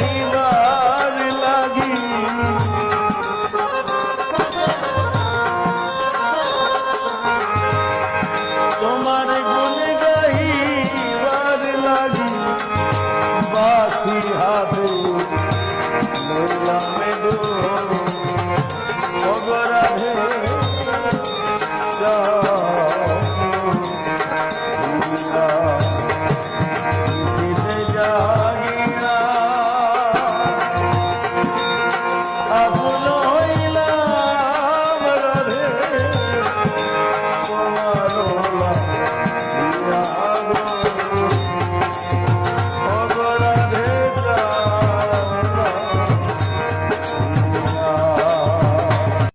চাহিদার লাগি তোমার গুণে